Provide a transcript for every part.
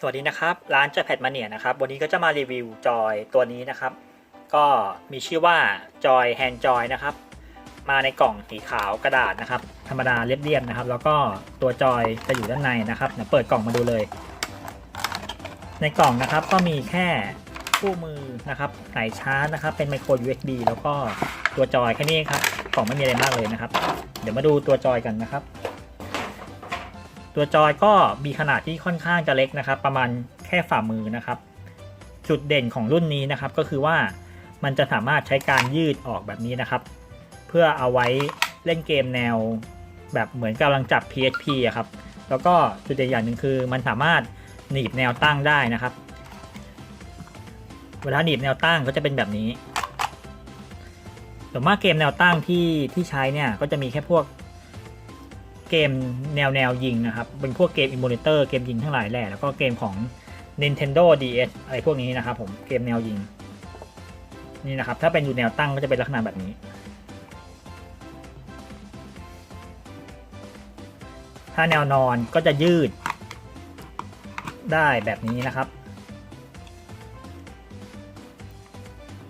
สวัสดีนะครับ ร้านจอยแพดมาเนียนะครับ วันนี้ก็จะมารีวิวจอยตัวนี้นะครับ ก็มีชื่อว่าจอยแฮนด์จอยนะครับ มาในกล่องสีขาวกระดาษนะครับ ธรรมดาเรียบๆนะครับ แล้วก็ตัวจอยจะอยู่ด้านในนะครับเดี๋ยวเปิดกล่องมาดูเลย ในกล่องนะครับก็มีแค่คู่มือนะครับสายชาร์จนะครับ เป็นไมโคร USB แล้วก็ตัวจอยแค่นี้ครับ กล่องไม่มีอะไรมากเลยนะครับ เดี๋ยวมาดูตัวจอยกันนะครับ ตัวจอยก็มีขนาดที่ค่อนข้างจะเล็กนะครับ ประมาณแค่ฝ่ามือนะครับ จุดเด่นของรุ่นนี้นะครับก็คือว่ามันจะสามารถใช้การยืดออกแบบนี้นะครับ เพื่อเอาไว้เล่นเกมแนว แบบเหมือนกำลังจับ PSP อะครับแล้วก็จุดเด่นอย่างหนึ่งคือมันสามารถหนีบแนวตั้งได้นะครับ เวลาหนีบแนวตั้งก็จะเป็นแบบนี้ส่วนมากเกมแนวตั้งที่ที่ใช้เนี่ยก็จะมีแค่พวก เกมแนวแนวยิงนะครับ เป็นพวกเกมอิมมูเลเตอร์เกมยิงทั้งหลายแหละแล้วก็เกมของ Nintendo DS อะไรพวกนี้นะครับผมเกมแนวยิง นี่นะครับ ถ้าเป็นอยู่แนวตั้งก็จะเป็นลักษณะแบบนี้ ถ้าแนวนอนก็จะยืดได้แบบนี้นะครับ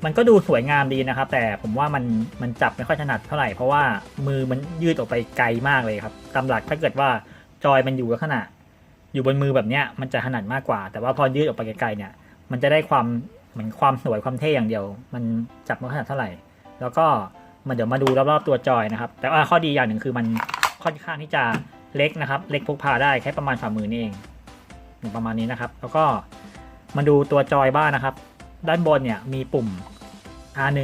มันก็ดูสวยงามดีนะครับ แต่ผมว่ามันมันจับไม่ค่อยถนัดเท่าไหร่เพราะว่ามือมันยืดออกไปไกลมากเลยครับตามหลักถ้าเกิดว่าจอยมันอยู่ลักษณะ อยู่บนมือแบบเนี้ยมันจะถนัดมากกว่า แต่ว่าพอยืดออกไปไกลๆเนี่ย มันจะได้ความเหมือนความสวยความเท่อย่างเดียว มันจับไม่ถนัดเท่าไหร่ แล้วก็มาเดี๋ยวมาดูรอบๆตัวจอยนะครับ แต่ว่าข้อดีอย่างหนึ่งคือมันค่อนข้างที่จะเล็กนะครับ เล็กพกพาได้แค่ประมาณฝ่ามือนี่เองประมาณนี้นะครับ แล้วก็มาดูตัวจอยบ้างนะครับ ด้านบนเนี่ยมีปุ่ม R1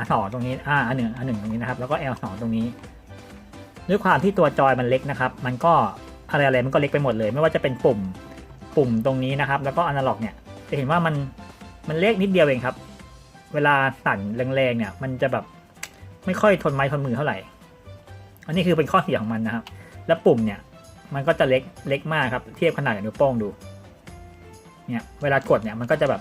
R2 ตรงนี้ R 1 R1 ตรงนี้นะครับ แล้วก็ L2 ตรงนี้ ด้วยความที่ตัวจอยมันเล็กนะครับ มันก็อะไรอะไรมันก็เล็กไปหมดเลย ไม่ว่าจะเป็นปุ่มปุ่มตรงนี้นะครับ แล้วก็อนาล็อกเนี่ย จะเห็นว่ามันมันเล็กนิดเดียวเองครับ เวลาสั่นแรงๆเนี่ย มันจะแบบไม่ค่อยทนไม้ทนมือเท่าไหร่ อันนี้คือเป็นข้อเสียของมันนะครับ แล้วปุ่มเนี่ย มันก็จะเล็กเล็กมากครับ เทียบขนาดกับนิ้วโป้งดู เนี่ย เวลากดเนี่ย มันก็จะแบบ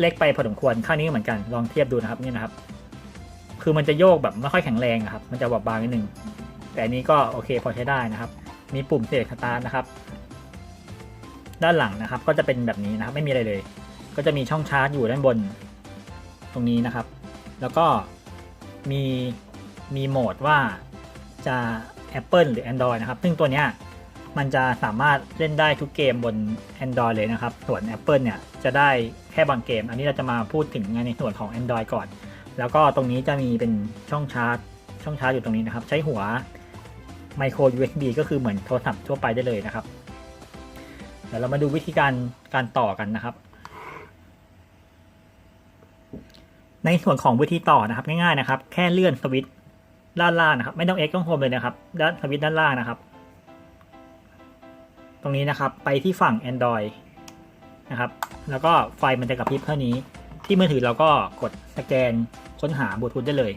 เล็กไปพอสมควรข้านี้เหมือนกันลองเทียบดูนะครับนี่นะครับ คือมันจะโยกแบบไม่ค่อยแข็งแรงอะครับ มันจะบอบบางนิดนึงแต่อันนี้ก็โอเคพอใช้ได้นะครับ มีปุ่มเซตสตาร์ทนะครับ ด้านหลังนะครับ ก็จะเป็นแบบนี้นะครับ ไม่มีอะไรเลย ก็จะมีช่องชาร์จอยู่ด้านบน ตรงนี้นะครับ แล้วก็มีมีโหมดว่าจะ Apple หรือ Android นะครับ ซึ่งตัวเนี้ย มันจะสามารถเล่นได้ทุกเกมบน Android เลยนะครับ ส่วน Apple เนี่ยจะได้แค่บางเกม อันนี้เราจะมาพูดถึงในส่วนของ Android ก่อน แล้วก็ตรงนี้จะมีเป็นช่องชาร์จ ช่องชาร์จอยู่ตรงนี้นะครับ ใช้หัว micro USB ก็คือเหมือนโทรศัพท์ทั่วไปได้เลยนะครับ เดี๋ยวเรามาดูวิธีการการต่อกันนะครับ ในส่วนของวิธีต่อนะครับง่ายๆนะครับ แค่เลื่อนสวิตช์ด้านล่างนะครับ ไม่ต้อง X ต้องโฮมเลยนะครับ ด้านสวิตช์ด้านล่างนะครับ ตรงนี้นะครับไปที่ฝั่ง Android นะครับ แล้วก็ไฟมันจะกระพริบเท่านี้ ที่มือถือเราก็กดสแกนค้นหาบลูทูธได้เลย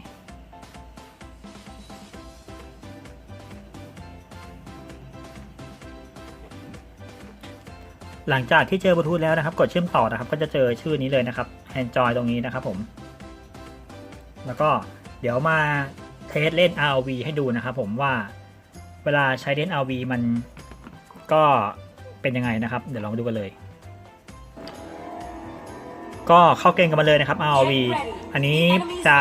หลังจากที่เจอบลูทูธแล้วนะครับ กดเชื่อมต่อนะครับ ก็จะเจอชื่อนี้เลยนะครับ Android ตรงนี้นะครับผม แล้วก็เดี๋ยวมาเทสเล่น RV ให้ดูนะครับผมว่าเวลาใช้เล่น RV มัน ก็เป็นยังไงนะครับ เดี๋ยวลองดูกันเลย ก็เข้าเกมกันมาเลยนะครับ RV อันนี้จะ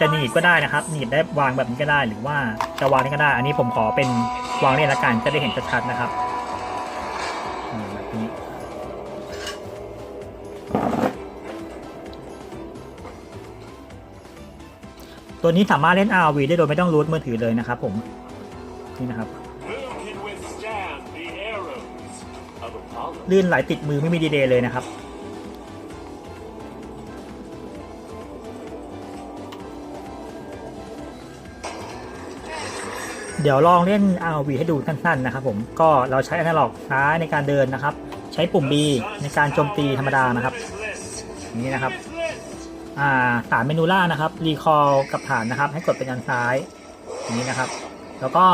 จะหนีบก็ได้นะครับ หนีบได้วางแบบนี้ก็ได้หรือว่าจะวางนี่ก็ได้ อันนี้ผมขอเป็นวางเล่นละกันจะได้เห็นชัดๆนะครับแบบนี้ตัวนี้สามารถเล่น RV ได้โดยไม่ต้องรูทมือถือเลยนะครับ ผมนี่นะครับ ลื่นไหลติดมือไม่มีดีเลย์เลยนะครับ เดี๋ยวลองเล่น RV ให้ดูสั้นๆนะครับผม ก็เราใช้อนาล็อกซ้ายในการเดินนะครับ ใช้ปุ่ม B ในการโจมตีธรรมดานะครับนี่นะครับอ่าฐานเมนูล่านะครับรีคอลกับฐานนะครับ ให้กดไปด้านซ้ายอย่างนี้นะครับ แล้วก็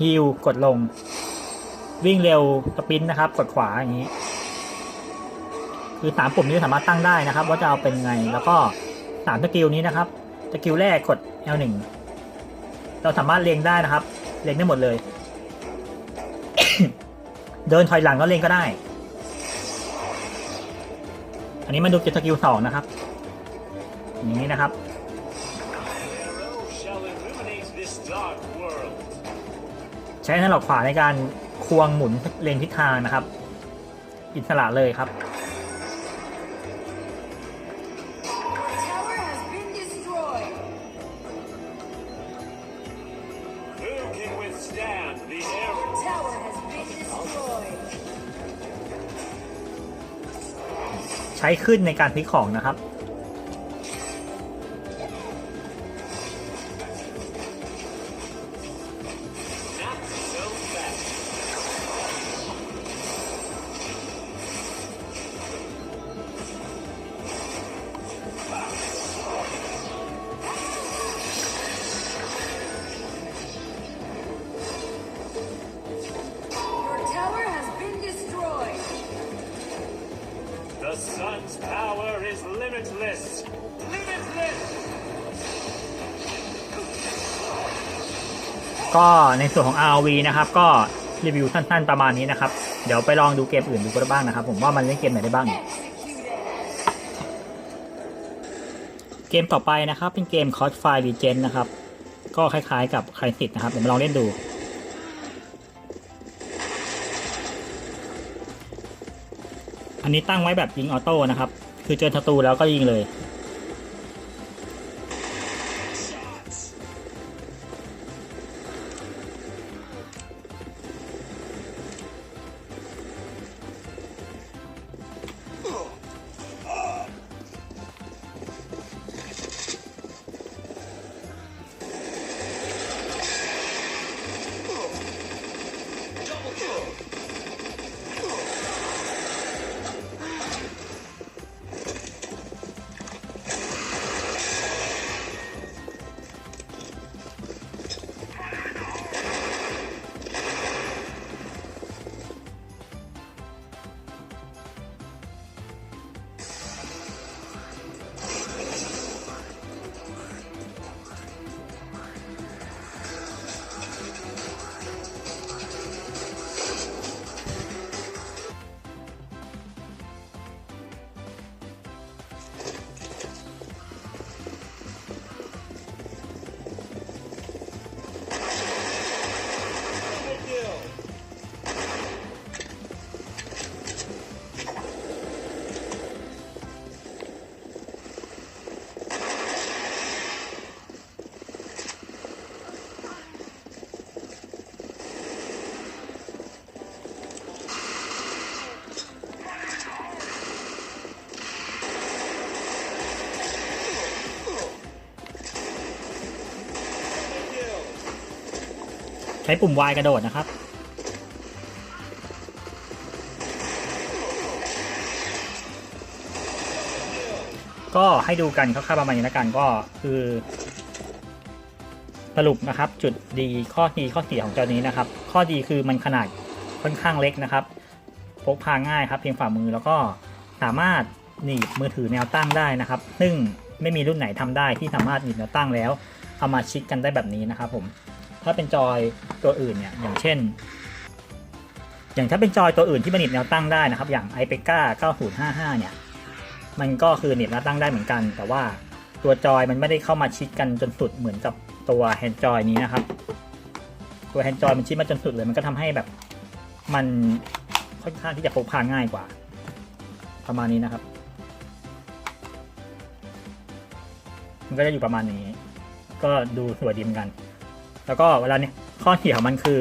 ฮิลกดลง วิ่งเร็วสปรินต์นะครับ กดขวาอย่างนี้ คือสามปุ่มนี้สามารถตั้งได้นะครับ ว่าจะเอาเป็นไง แล้วก็สามสกิลนี้นะครับสกิลแรกกด L1 เราสามารถเรียงได้นะครับเรียงได้หมดเลยสเดินถอยหลังก็เล่นก็ได้ อันนี้มาดูเกตสกิลสองนะครับ อย่างนี้นะครับ Arrow shall illuminate this dark world. ใช้หน้าหลอกขวาในการ ควงหมุนเลนทิศทางนะครับ อิสระเลยครับ Tower has been destroyed. Who can withstand the arrow? Tower has been destroyed. ใช้ขึ้นในการพลิกของนะครับ limitless. Limitless! ก็ในส่วนของ RV นะครับ ก็รีวิวสั้นๆประมาณนี้นะครับ เดี๋ยวไปลองดูเกมอื่นดูกันบ้างนะครับ ผมว่ามันเล่นเกมไหนได้บ้าง เกมต่อไปนะครับ เป็นเกม c o s f i r e Legend นะครับ ก็คล้ายๆกับใครสิทธ์นะครับ เดี๋ยวมาลองเล่นดูอันนี้ตั้งไว้แบบยิงออโต้นะครับ คือเจอศัตรูแล้วก็ยิงเลย ใช้ปุ่ม Y กระโดดนะครับ ก็ให้ดูกันคร่าวๆประมาณนี้แล้วกันก็คือสรุปนะครับจุดดีข้อดีข้อเสียของเจ้านี้นะครับ ข้อดีคือมันขนาดค่อนข้างเล็กนะครับ พกพาง่ายครับเพียงฝ่ามือแล้วก็สามารถหนีบมือถือแนวตั้งได้นะครับ ซึ่งไม่มีรุ่นไหนทำได้ที่สามารถหนีบแนวตั้งแล้วเอามาชิดกันได้แบบนี้นะครับผม ถ้าเป็นจอยตัวอื่นเนี่ยอย่างเช่น อย่างถ้าเป็นจอยตัวอื่นที่มันหนีบแนวตั้งได้นะครับ อย่าง i p e c a 9055 เนี่ย มันก็คือหนีบแนวตั้งได้เหมือนกัน แต่ว่าตัวจอยมันไม่ได้เข้ามาชิดกันจนสุดเหมือนกับตัวแฮนด์จอยนี้นะครับ ตัวแฮนด์จอยมันชิดมาจนสุดเลยมันก็ทำให้แบบมันค่อนข้างที่จะพกพาง่ายกว่า ประมาณนี้นะครับ มันก็จะอยู่ประมาณนี้ ก็ดูสวยดีเหมือนกัน แล้วก็เวลาเนี่ยข้อเสียของมันคือ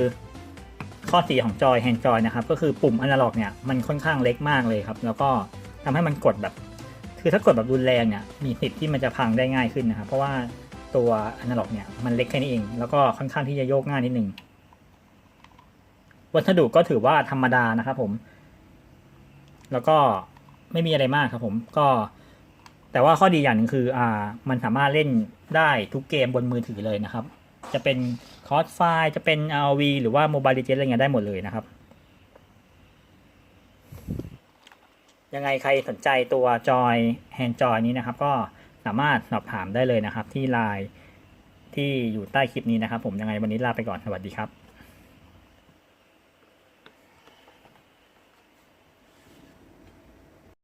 ข้อเสียของจอยแฮนด์จอยนะครับ ก็คือปุ่มอนาล็อกเนี่ยมันค่อนข้างเล็กมากเลยครับ แล้วก็ทำให้มันกดแบบ คือถ้ากดแบบรุนแรงเนี่ยมีสิทธิ์ที่มันจะพังได้ง่ายขึ้นนะครับ เพราะว่าตัวอนาล็อกเนี่ยมันเล็กแค่นี้เอง แล้วก็ค่อนข้างที่จะโยกง่ายนิดนึง วัสดุก็ถือว่าธรรมดานะครับผม แล้วก็ไม่มีอะไรมากครับผม ก็ แต่ว่าข้อดีอย่างหนึ่งคือ อ่า มันสามารถเล่นได้ทุกเกมบนมือถือเลยนะครับ จะเป็นคอร์สไฟจะเป็น RV หรือว่า Mobile Legends อะไรเงี้ยได้หมดเลยนะครับ ยังไงใครสนใจตัวจอยแฮนด์จอยนี้นะครับ ก็สามารถสอบถามได้เลยนะครับ ที่ไลน์ที่อยู่ใต้คลิปนี้นะครับ ผมยังไงวันนี้ลาไปก่อนสวัสดีครับ